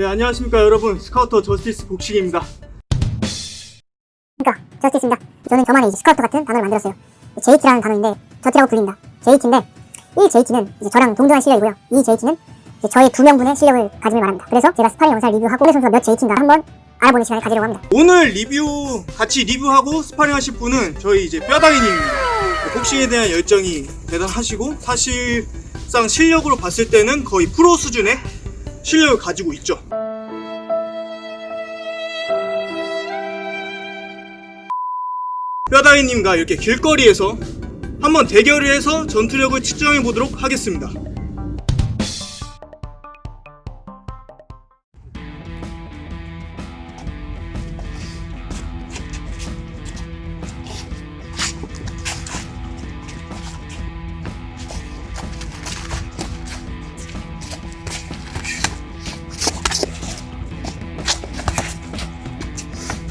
네, 안녕하십니까 여러분. 스카우터 저스티스 복식입니다. 그러니까 저스티스입니다. 저는 저만의 이제 스카우터 같은 단어를 만들었어요. JT라는 단어인데 저티라고 불린다. JT인데 이 JT는 이제 저랑 동등한 실력이고요. 이 JT는 이제 저의 두 명분의 실력을 가짐을 말합니다. 그래서 제가 스파링 영상을 리뷰하고 홍대 선수가 몇 JT인가 한번 알아보는 시간을 가지려고 합니다. 오늘 리뷰 같이 리뷰하고 스파링 하실 분은 저희 이제 뼈다귀님입니다. 복싱에 대한 열정이 대단하시고 사실상 실력으로 봤을 때는 거의 프로 수준의 실력을 가지고 있죠. 뼈다귀님과 이렇게 길거리에서 한번 대결을 해서 전투력을 측정해 보도록 하겠습니다.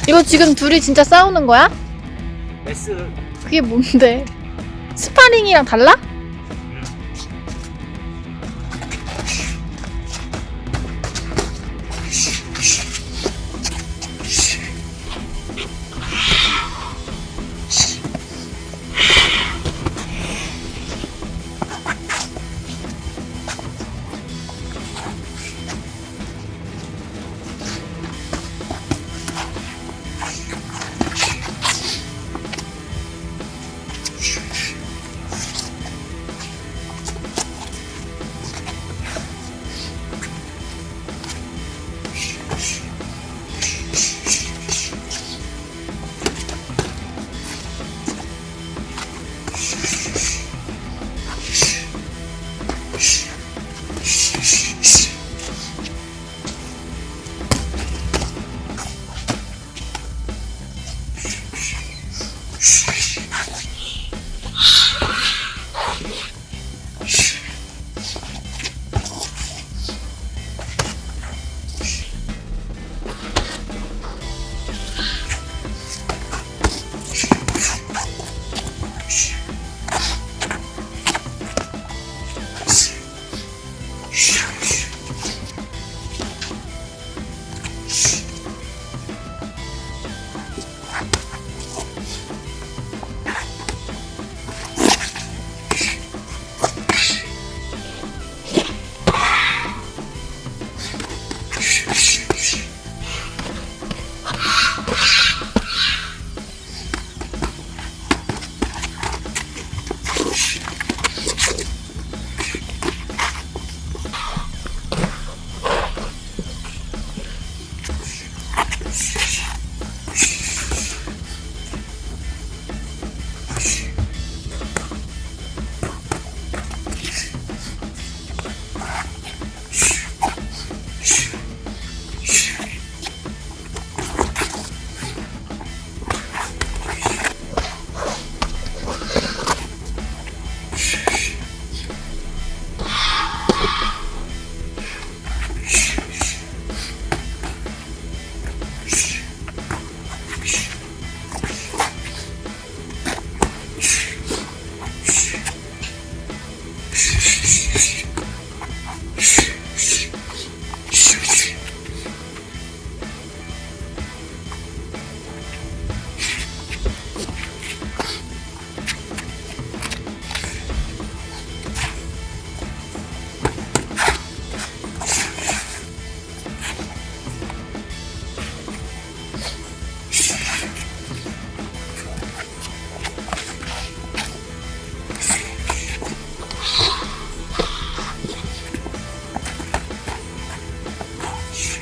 이거 지금 둘이 진짜 싸우는 거야? S 그게 뭔데? 스파링이랑 달라?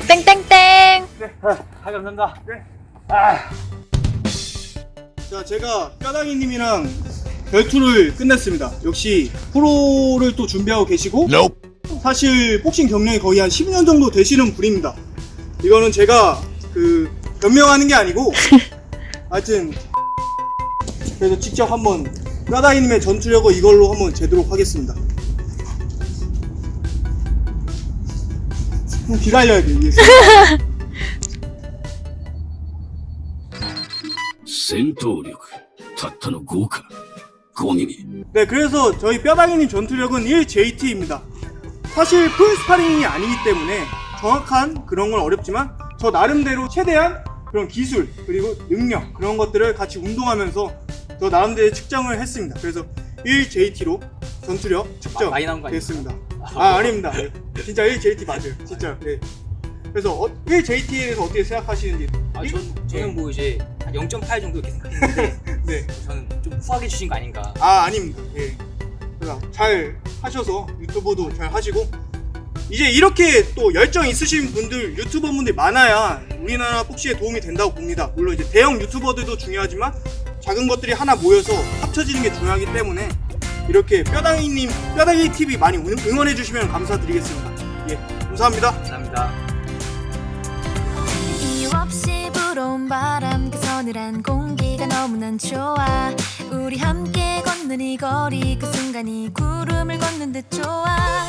땡땡땡! 네, 아, 감사합니다. 자, 제가 뼈다귀님이랑 결투를 끝냈습니다. 역시 프로를 또 준비하고 계시고 사실 복싱 경력이 거의 한 10년 정도 되시는 분입니다. 이거는 제가 그 변명하는 게 아니고 하여튼 그래서 직접 한번 뼈다귀님의 전투력을 이걸로 한번 재도록 하겠습니다. 기다려야 돼 이게. 戦闘力たったの5か5ミリ 네, 그래서 저희 뼈다귀님 전투력은 1JT입니다. 사실 풀 스파링이 아니기 때문에 정확한 그런 건 어렵지만 저 나름대로 최대한 그런 기술 그리고 능력 그런 것들을 같이 운동하면서 저 나름대로 측정을 했습니다. 그래서 1JT로 전투력 측정 많이 나온 거 아닙니까? 됐습니다. 아 아닙니다. 네. 진짜 1JT 맞아요. 진짜. 네. 그래서 어, 1JT에 대해서 어떻게 생각하시는지 아, 일- 전, 저는 뭐 이제 한0.8 정도 이렇게 생각했는데 네. 저는 좀 후하게 주신 거 아닌가. 아 아닙니다. 예. 그러니까 잘 하셔서 유튜브도 잘 하시고 이제 이렇게 또 열정 있으신 분들 유튜버 분들이 많아야 우리나라 복시에 도움이 된다고 봅니다. 물론 이제 대형 유튜버들도 중요하지만 작은 것들이 하나 모여서 합쳐지는 게 중요하기 때문에 이렇게 뼈다귀님 뼈다귀 TV 많이 응- 응원해 주시면 감사드리겠습니다. 예, 감사합니다. 감사합니다. 이유 없이 불어온 바람 그 서늘한 공기가 너무난 좋아 우리 함께 걷는 이 거리 그 순간이 구름을 걷는 듯 좋아